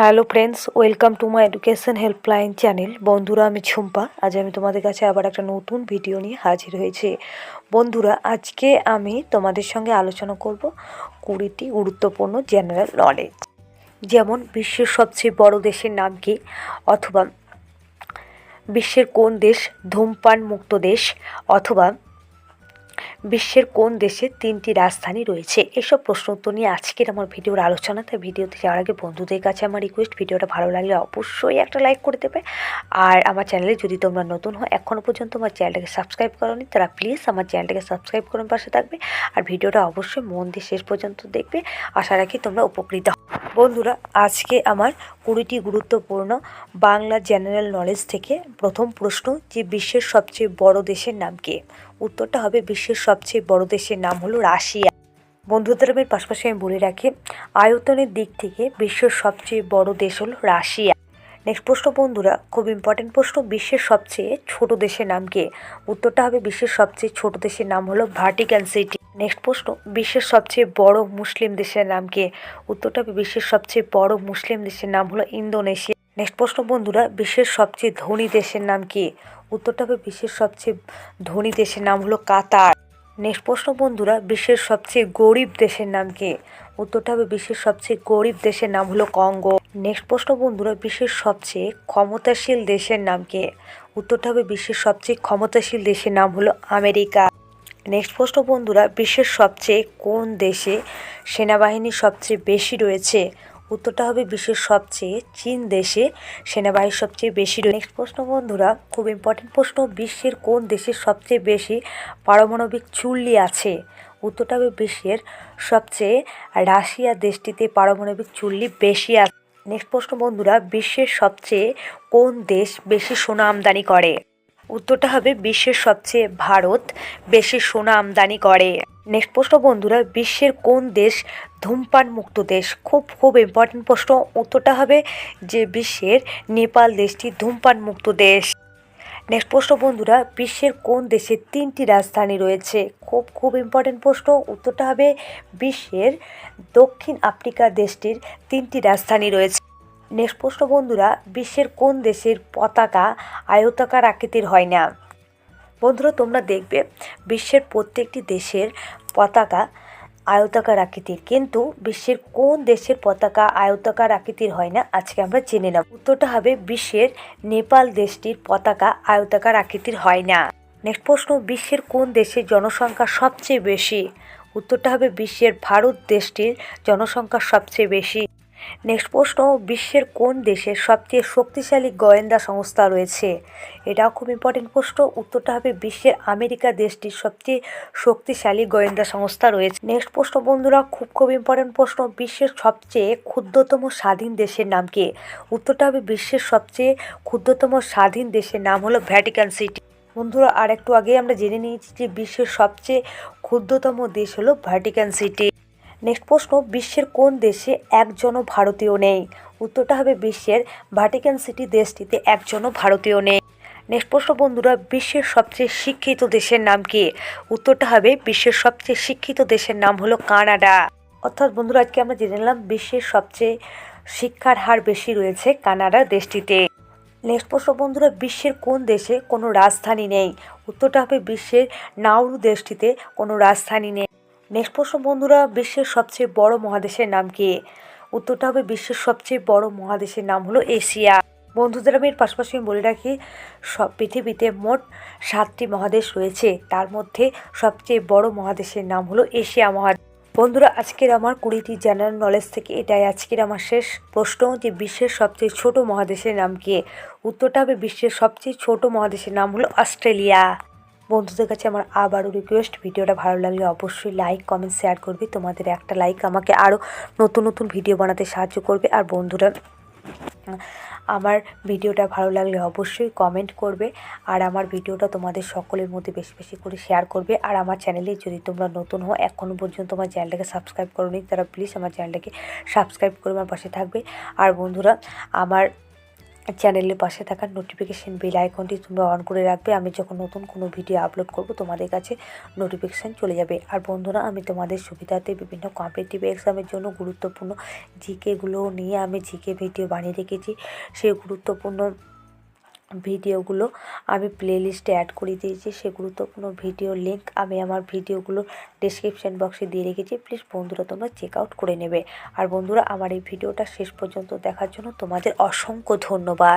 Hello friends welcome to my education helpline channel বন্ধুরা, আমি ঝুম্পা আজ আমি তোমাদের কাছে আবার একটা নতুন ভিডিও নিয়ে হাজির হয়েছি। বন্ধুরা, আজকে আমি তোমাদের সঙ্গে আলোচনা করব কুড়িটি গুরুত্বপূর্ণ জেনারেল নলেজ যেমন, বিশ্বের সবচেয়ে বড় দেশের নাম কি? অথবা, বিশ্বের কোন দেশ ধূমপান মুক্ত দেশ? অথবা বিশ্বের কোন দেশে তিনটি রাজধানী রয়েছে? এসব প্রশ্ন উত্তর নিয়ে আজকের আমার ভিডিওর আলোচনা। তাই ভিডিওতে যাওয়ার আগে বন্ধুদের কাছে আমার রিকোয়েস্ট ভিডিওটা ভালো লাগলে অবশ্যই একটা লাইক করে দেবে। আর আমার চ্যানেলে যদি তোমরা নতুন হও এখনও পর্যন্ত আমার চ্যানেলটাকে সাবস্ক্রাইব করোনি, তারা প্লিজ আমার চ্যানেলটাকে সাবস্ক্রাইব করে পাশে থাকবে। আর ভিডিওটা অবশ্যই মন দিয়ে শেষ পর্যন্ত দেখবে। আশা রাখি তোমরা উপকৃত। বন্ধুরা, আজকে আমার কুড়িটি গুরুত্বপূর্ণ বাংলা জেনারেল নলেজ থেকে প্রথম প্রশ্ন, যে বিশ্বের সবচেয়ে বড় দেশের নাম কি? উত্তরটা হবে বিশ্বের সবচেয়ে বড় দেশের নাম হলো রাশিয়া। বন্ধুদের পাশাপাশি আমি বলে রাখি, আয়তনের দিক থেকে বিশ্বের সবচেয়ে বড় দেশ হলো রাশিয়া। নেক্সট প্রশ্ন, বন্ধুরা, খুব ইম্পর্টেন্ট প্রশ্ন, বিশ্বের সবচেয়ে ছোট দেশের নাম কি? উত্তরটা হবে বিশ্বের সবচেয়ে ছোট দেশের নাম হলো ভার্টিকান সিটি নেক্সট প্রশ্ন, বিশ্বের সবচেয়ে বড় মুসলিম দেশের নাম কি? উত্তরটা হবে বিশ্বের সবচেয়ে বড় মুসলিম দেশের নাম হলো ইন্দোনেশিয়া। নেক্সট প্রশ্ন, বন্ধুরা, বিশ্বের সবচেয়ে ধনী দেশের নাম কি? উত্তরটা হবে বিশ্বের সবচেয়ে ধনী দেশের নাম হলো কাতার। নেক্সট প্রশ্ন, বন্ধুরা, বিশ্বের সবচেয়ে গরিব দেশের নাম কি? উত্তরটা হবে বিশ্বের সবচেয়ে গরিব দেশের নাম হলো কঙ্গো। নেক্সট প্রশ্ন, বন্ধুরা, বিশ্বের সবচেয়ে ক্ষমতাশীল দেশের নাম কি? উত্তরটা হবে বিশ্বের সবচেয়ে ক্ষমতাশীল দেশের নাম হলো আমেরিকা। নেক্সট প্রশ্ন, বন্ধুরা, বিশ্বের সবচেয়ে কোন দেশে সেনাবাহিনী সবচেয়ে বেশি রয়েছে? উত্তরটা হবে বিশ্বের সবচেয়ে চীন দেশে সেনাবাহিনী সবচেয়ে বেশি নেক্সট প্রশ্ন, বন্ধুরা, খুব ইম্পর্টেন্ট প্রশ্ন, বিশ্বের কোন দেশের সবচেয়ে বেশি পারমাণবিক চুল্লি আছে? উত্তরটা হবে বিশ্বের সবচেয়ে রাশিয়া দেশটিতে পারমাণবিক চুল্লি বেশি আছে। নেক্সট প্রশ্ন, বন্ধুরা, বিশ্বের সবচেয়ে কোন দেশ বেশি সোনা আমদানি করে? উত্তরটা হবে বিশ্বের সবচেয়ে ভারত। বেশি সোনা আমদানি করে। নেক্সট প্রশ্ন, বন্ধুরা, বিশ্বের কোন দেশ ধূমপান মুক্ত দেশ? খুব খুব ইম্পর্টেন্ট প্রশ্ন। উত্তরটা হবে যে বিশ্বের নেপাল দেশটি ধূমপান মুক্ত দেশ। নেক্সট প্রশ্ন, বন্ধুরা, বিশ্বের কোন দেশে তিনটি রাজধানী রয়েছে? খুব খুব ইম্পর্টেন্ট প্রশ্ন। উত্তরটা হবে বিশ্বের দক্ষিণ আফ্রিকা দেশটির তিনটি রাজধানী রয়েছে। নেক্সট প্রশ্ন বন্ধুরা, বিশ্বের কোন দেশের পতাকা আয়তাকার আকৃতির হয় না? বন্ধুরা, তোমরা দেখবে বিশ্বের প্রত্যেকটি দেশের পতাকা আয়তাকার আকৃতির, কিন্তু বিশ্বের কোন দেশের পতাকা আয়তাকার আকৃতির হয় না, আজকে আমরা জেনে নেব। উত্তরটা হবে বিশ্বের নেপাল দেশটির পতাকা আয়তাকার আকৃতির হয় না। নেক্সট প্রশ্ন, বিশ্বের কোন দেশের জনসংখ্যা সবচেয়ে বেশি? উত্তরটা হবে বিশ্বের ভারত দেশটির জনসংখ্যা সবচেয়ে বেশি। নেক্সট প্রশ্ন, বিশ্বের কোন দেশের সবচেয়ে শক্তিশালী গোয়েন্দা সংস্থা রয়েছে? এটাও খুব ইম্পর্টেন্ট প্রশ্ন। উত্তরটা হবে বিশ্বের আমেরিকা দেশটির সবচেয়ে শক্তিশালী গোয়েন্দা সংস্থা রয়েছে। নেক্সট প্রশ্ন, বন্ধুরা, খুব খুব ইম্পর্টেন্ট প্রশ্ন, বিশ্বের সবচেয়ে ক্ষুদ্রতম স্বাধীন দেশের নাম কি? উত্তরটা হবে বিশ্বের সবচেয়ে ক্ষুদ্রতম স্বাধীন দেশের নাম হলো ভ্যাটিকান সিটি বন্ধুরা আর একটু আগে আমরা জেনে নিয়েছি যে বিশ্বের সবচেয়ে ক্ষুদ্রতম দেশ হলো ভ্যাটিকান সিটি নেক্সট প্রশ্ন, বিশ্বের কোন দেশে একজনও ভারতীয় নেই? উত্তরটা হবে বিশ্বের ভাটিকান সিটি দেশটিতে একজনও ভারতীয় নেই। নেক্সট প্রশ্ন, বন্ধুরা, বিশ্বের সবচেয়ে শিক্ষিত দেশের নাম কি? উত্তরটা হবে বিশ্বের সবচেয়ে শিক্ষিত দেশের নাম হলো কানাডা। অর্থাৎ, বন্ধুরা, আজকে আমরা জেনে নিলাম বিশ্বের সবচেয়ে শিক্ষার হার বেশি রয়েছে কানাডা দেশটিতে। নেক্সট প্রশ্ন, বন্ধুরা, বিশ্বের কোন দেশে কোনো রাজধানী নেই? উত্তরটা হবে বিশ্বের নাউরু দেশটিতে কোনো রাজধানী নেই। নেক্সট প্রশ্ন, বন্ধুরা, বিশ্বের সবচেয়ে বড় মহাদেশের নাম কি? উত্তরটা হবে বিশ্বের সবচেয়ে বড় মহাদেশের নাম হলো এশিয়া। বন্ধুদের, আমি এর পাশাপাশি আমি বলে রাখি, সব পৃথিবীতে মোট সাতটি মহাদেশ রয়েছে। তার মধ্যে সবচেয়ে বড় মহাদেশের নাম হলো এশিয়া মহাদেশ বন্ধুরা, আজকের আমার কুড়িটি জেনারেল নলেজ থেকে এটাই আজকের আমার শেষ প্রশ্ন যে বিশ্বের সবচেয়ে ছোট মহাদেশের নাম কি? উত্তরটা হবে বিশ্বের সবচেয়ে ছোট মহাদেশের নাম হলো অস্ট্রেলিয়া। বন্ধুদের কাছে আমার আবারও রিকোয়েস্ট ভিডিওটা ভালো লাগলে অবশ্যই লাইক কমেন্ট শেয়ার করবে। তোমাদের একটা লাইক আমাকে আরও নতুন নতুন ভিডিও বানাতে সাহায্য করবে। আর বন্ধুরা আমার ভিডিওটা ভালো লাগলে অবশ্যই কমেন্ট করবে। আর আমার ভিডিওটা তোমাদের সকলের মধ্যে বেশি বেশি করে শেয়ার করবে। আর আমার চ্যানেলে যদি তোমরা নতুন হও এখনও পর্যন্ত আমার চ্যানেলটাকে সাবস্ক্রাইব করো নি তারা প্লিজ আমার চ্যানেলটাকে সাবস্ক্রাইব করে আমার পাশে থাকবে। আর বন্ধুরা, আমার চ্যানেলের পাশে থাকা নোটিফিকেশান বেল আইকনটি তোমরা অন করে রাখবে। আমি যখন নতুন কোনো ভিডিও আপলোড করব, তোমাদের কাছে নোটিফিকেশান চলে যাবে। আর বন্ধুরা, আমি তোমাদের সুবিধাতে বিভিন্ন কম্পিটিটিভ এক্সামের জন্য গুরুত্বপূর্ণ জিকেগুলো নিয়ে আমি জিকে ভিডিও বানিয়ে রেখেছি। সেই গুরুত্বপূর্ণ ভিডিওগুলো আমি প্লেলিস্টে অ্যাড করে দিয়েছি। সে গুরুত্বপূর্ণ ভিডিও লিঙ্ক আমি আমার ভিডিওগুলো ডিসক্রিপশান বক্সে দিয়ে রেখেছি। প্লিজ বন্ধুরা, তোমরা চেক আউট করে নেবে। আর বন্ধুরা, আমার এই ভিডিওটা শেষ পর্যন্ত দেখার জন্য তোমাদের অসংখ্য ধন্যবাদ।